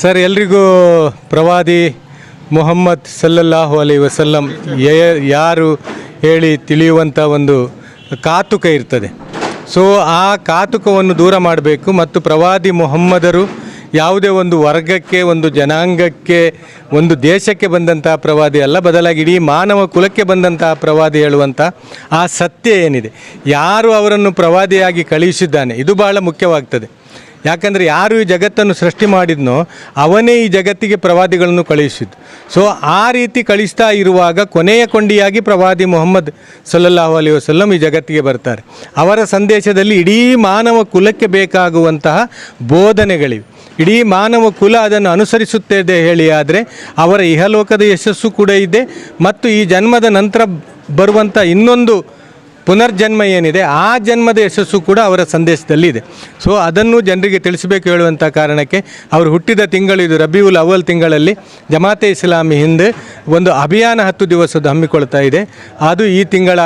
Sir, ಎಲ್ರಿಗೂ ಪ್ರವಾದಿ ಮೊಹಮ್ಮದ್ ಸಲ್ಲಲ್ಲಾಹು ಅಲೈ ವಸಲ್ಲಂ ಯಾರು ಹೇಳಿ ತಿಳಿಯುವಂಥ ಒಂದು ಕಾತುಕ ಇರ್ತದೆ. ಸೊ ಆ ಕಾತುಕವನ್ನು ದೂರ ಮಾಡಬೇಕು ಮತ್ತು ಪ್ರವಾದಿ ಮೊಹಮ್ಮದರು ಯಾವುದೇ ಒಂದು ವರ್ಗಕ್ಕೆ, ಒಂದು ಜನಾಂಗಕ್ಕೆ, ಒಂದು ದೇಶಕ್ಕೆ ಬಂದಂತಹ ಪ್ರವಾದಿ ಅಲ್ಲ, ಬದಲಾಗಿ ಇಡೀ ಮಾನವ ಕುಲಕ್ಕೆ ಬಂದಂತಹ ಪ್ರವಾದಿ ಹೇಳುವಂಥ ಆ ಸತ್ಯ ಏನಿದೆ. ಯಾರು ಅವರನ್ನು ಪ್ರವಾದಿಯಾಗಿ ಕಳುಹಿಸಿದ್ದಾನೆ, ಇದು ಬಹಳ ಮುಖ್ಯವಾಗ್ತದೆ. ಯಾಕಂದರೆ ಯಾರು ಈ ಜಗತ್ತನ್ನು ಸೃಷ್ಟಿ ಮಾಡಿದ್ನೋ ಅವನೇ ಈ ಜಗತ್ತಿಗೆ ಪ್ರವಾದಿಗಳನ್ನು ಕಳುಹಿಸಿದ್ದು. ಸೊ ಆ ರೀತಿ ಕಳಿಸ್ತಾ ಇರುವಾಗ ಕೊನೆಯ ಕೊಂಡಿಯಾಗಿ ಪ್ರವಾದಿ ಮೊಹಮ್ಮದ್ ಸಲ್ಲಲ್ಲಾಹು ಅಲಿ ವಸಲ್ಲಂ ಈ ಜಗತ್ತಿಗೆ ಬರ್ತಾರೆ. ಅವರ ಸಂದೇಶದಲ್ಲಿ ಇಡೀ ಮಾನವ ಕುಲಕ್ಕೆ ಬೇಕಾಗುವಂತಹ ಬೋಧನೆಗಳಿವೆ. ಇಡೀ ಮಾನವ ಕುಲ ಅದನ್ನು ಅನುಸರಿಸುತ್ತದೆ ಹೇಳಿ ಆದರೆ ಅವರ ಇಹಲೋಕದ ಯಶಸ್ಸು ಕೂಡ ಇದೆ. ಮತ್ತು ಈ ಜನ್ಮದ ನಂತರ ಬರುವಂಥ ಇನ್ನೊಂದು ಪುನರ್ಜನ್ಮ ಏನಿದೆ, ಆ ಜನ್ಮದ ಯಶಸ್ಸು ಕೂಡ ಅವರ ಸಂದೇಶದಲ್ಲಿ ಇದೆ. ಸೊ ಅದನ್ನು ಜನರಿಗೆ ತಿಳಿಸಬೇಕು ಹೇಳುವಂಥ ಕಾರಣಕ್ಕೆ ಅವರು ಹುಟ್ಟಿದ ತಿಂಗಳು ಇದು ರಬಿಯುಲ್ ಅವಲ್ ತಿಂಗಳಲ್ಲಿ ಜಮಾತೆ ಇಸ್ಲಾಮಿ ಹಿಂದೆ ಒಂದು ಅಭಿಯಾನ ಹತ್ತು ದಿವಸದ ಹಮ್ಮಿಕೊಳ್ತಾ ಇದೆ. ಅದು ಈ ತಿಂಗಳ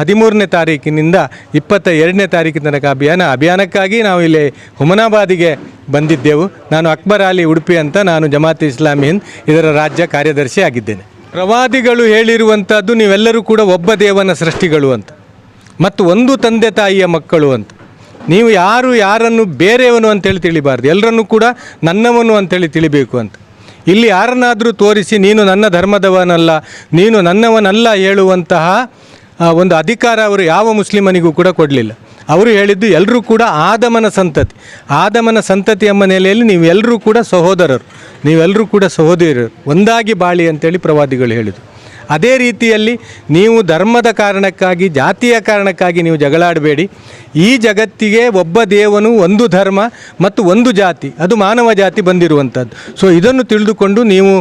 ಹದಿಮೂರನೇ ತಾರೀಕಿನಿಂದ ಇಪ್ಪತ್ತ ಎರಡನೇ ತಾರೀಕಿನ ತನಕ ಅಭಿಯಾನ. ಅಭಿಯಾನಕ್ಕಾಗಿ ನಾವು ಇಲ್ಲಿ ಹುಮನಾಬಾದಿಗೆ ಬಂದಿದ್ದೆವು. ನಾನು ಅಕ್ಬರ್ ಅಲಿ ಉಡುಪಿ ಅಂತ ನಾನು ಜಮಾತೆ ಇಸ್ಲಾಮಿ ಹಿಂದ್ ಇದರ ರಾಜ್ಯ ಕಾರ್ಯದರ್ಶಿ ಆಗಿದ್ದೇನೆ. ಪ್ರವಾದಿಗಳು ಹೇಳಿರುವಂಥದ್ದು ನೀವೆಲ್ಲರೂ ಕೂಡ ಒಬ್ಬ ದೇವನ ಸೃಷ್ಟಿಗಳು ಅಂತ. ಮತ್ತು ಒಂದು ತಂದೆ ತಾಯಿಯ ಮಕ್ಕಳು ಅಂತ. ನೀವು ಯಾರು, ಯಾರನ್ನು ಬೇರೆಯವನು ಅಂತೇಳಿ ತಿಳಿಬಾರ್ದು. ಎಲ್ಲರನ್ನೂ ಕೂಡ ನನ್ನವನು ಅಂತೇಳಿ ತಿಳಿಬೇಕು ಅಂತ. ಇಲ್ಲಿ ಯಾರನ್ನಾದರೂ ತೋರಿಸಿ, ನೀನು ನನ್ನ ಧರ್ಮದವನಲ್ಲ, ನೀನು ನನ್ನವನಲ್ಲ ಹೇಳುವಂತಹ ಒಂದು ಅಧಿಕಾರ ಅವರು ಯಾವ ಮುಸ್ಲಿಮನಿಗೂ ಕೂಡ ಕೊಡಲಿಲ್ಲ. ಅವರು ಹೇಳಿದ್ದು ಎಲ್ಲರೂ ಕೂಡ ಆದಮನ ಸಂತತಿ. ಆದಮನ ಸಂತತಿ ಎಂಬ ನೆಲೆಯಲ್ಲಿ ನೀವೆಲ್ಲರೂ ಕೂಡ ಸಹೋದರರು. ನೀವೆಲ್ಲರೂ ಕೂಡ ಸಹೋದರರು ಒಂದಾಗಿ ಬಾಳಿ ಅಂತೇಳಿ ಪ್ರವಾದಿಗಳು ಹೇಳಿದರು. ಅದೇ ರೀತಿಯಲ್ಲಿ ನೀವು ಧರ್ಮದ ಕಾರಣಕ್ಕಾಗಿ, ಜಾತಿಯ ಕಾರಣಕ್ಕಾಗಿ ನೀವು ಜಗಳಾಡಬೇಡಿ. ಈ ಜಗತ್ತಿಗೆ ಒಬ್ಬ ದೇವನು ಒಂದು ಧರ್ಮ ಮತ್ತು ಒಂದು ಜಾತಿ, ಅದು ಮಾನವ ಜಾತಿ ಬಂದಿರುವಂಥದ್ದು. ಸೊ ಇದನ್ನು ತಿಳಿದುಕೊಂಡು ನೀವು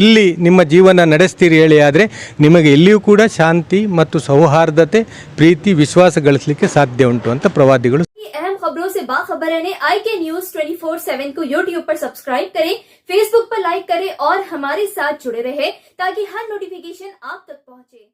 ಇಲ್ಲಿ ನಿಮ್ಮ ಜೀವನ ನಡೆಸ್ತೀರಿ ಹೇಳಿ ಆದರೆ, ನಿಮಗೆ ಎಲ್ಲಿಯೂ ಕೂಡ ಶಾಂತಿ ಮತ್ತು ಸೌಹಾರ್ದತೆ, ಪ್ರೀತಿ, ವಿಶ್ವಾಸ ಗಳಿಸಲಿಕ್ಕೆ ಸಾಧ್ಯ ಉಂಟು ಅಂತ ಪ್ರವಾದಿಗಳು अहम खबरों से बाखबर रहने आई के न्यूज़ 24/7 को यूट्यूब पर सब्सक्राइब करें फेसबुक पर लाइक करें और हमारे साथ जुड़े रहे ताकि हर नोटिफिकेशन आप तक पहुँचे।